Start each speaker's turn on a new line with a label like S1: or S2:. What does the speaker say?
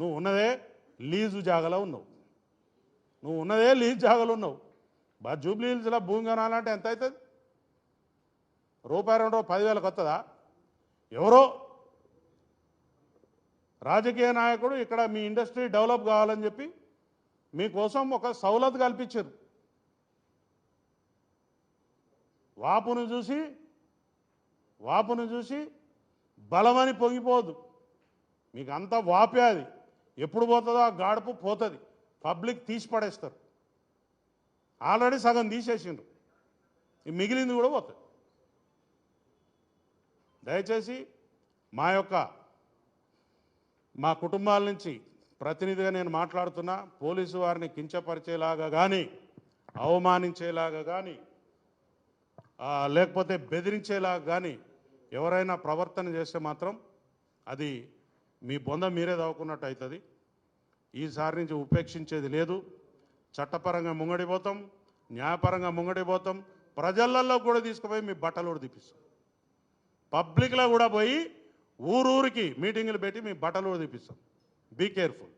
S1: నువ్వు ఉన్నదే లీజు జాగలో ఉన్నావు. నువ్వు ఉన్నదే లీజ్ జాగలో ఉన్నావు. బా జూబ్లీ హిల్స్లో భూమి కొనాలంటే ఎంత అవుతుంది? రూపాయి రెండు పదివేలకు వస్తుందా ఎవరో? రాజకీయ నాయకుడు ఇక్కడ మీ ఇండస్ట్రీ డెవలప్ కావాలని చెప్పి మీకోసం ఒక సౌలత్ కల్పించారు. వాపును చూసి వాపును చూసి బలమని పొంగిపోదు. మీకు అంతా వాపే అది. ఎప్పుడు పోతుందో ఆ గాడుపు పోతుంది. పబ్లిక్ తీసి పడేస్తారు. ఆల్రెడీ సగం తీసేసిండ్రు. మిగిలింది కూడా పోతుంది. దయచేసి మా యొక్క మా కుటుంబాల నుంచి ప్రతినిధిగా నేను మాట్లాడుతున్నా పోలీసు వారిని కించపరిచేలాగా కానీ అవమానించేలాగా కానీ లేకపోతే బెదిరించేలాగా కానీ ఎవరైనా ప్రవర్తన చేస్తే మాత్రం అది మీ బొంద మీరే దాక్కున్నట్టు అవుతుంది ఈసారి నుంచి ఉపేక్షించేది లేదు. చట్టపరంగా ముంగడిపోతాం న్యాయపరంగా ముంగడిపోతాం. ప్రజలలో కూడా తీసుకుపోయి మీ బట్టలు కూడా తీపిస్తాం పబ్లిక్లో కూడా పోయి ఊరూరికి మీటింగులు పెట్టి మీ బట్టలు కూడా తీపిస్తాం బీ కేర్ఫుల్.